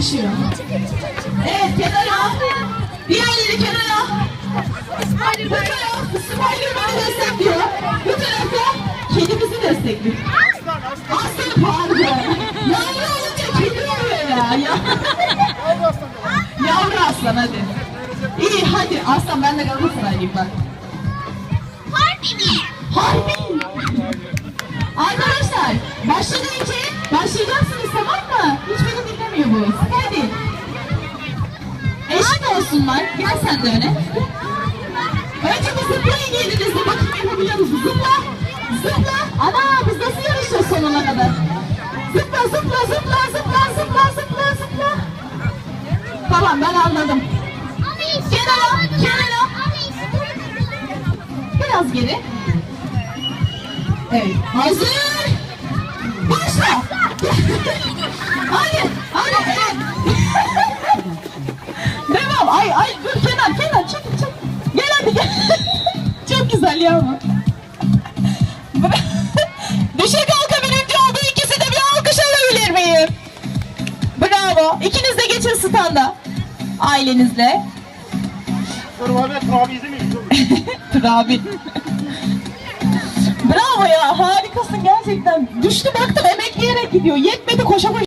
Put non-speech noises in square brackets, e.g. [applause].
alkışlıyor. Evet kenara. Diğerleri kenara. Bu taraf Spiderman'ı destekliyor. Bu tarafta kedimizi destekliyor. Aslan pardon. Yavru olunca kedi oluyor ya. ya. Yavru aslan hadi. İyi hadi aslan ben de Galatasaraylıyım bak. Harbi. Arkadaşlar başladığı için Olsunlar. Gel sen de öne. Önce bir zıplayın yerinizde. Bakın yapabiliyor musunuz? Zıpla. Zıpla. Ana biz nasıl yarışacağız sonuna kadar? Zıpla zıpla zıpla zıpla zıpla zıpla zıpla. Tamam ben anladım. Kenara, kenara. Biraz geri. Evet. Hazır. Başla. [laughs] hadi. Ya bu. Düşe kalka birinci oldu. İkisi de bir alkış alabilir miyim? Bravo. İkiniz de geçin standa. Ailenizle. Dur abi kurabiye izlemeyin. Trabi. [laughs] Bravo ya harikasın gerçekten. Düştü baktım emekleyerek gidiyor. Yetmedi koşa koşa.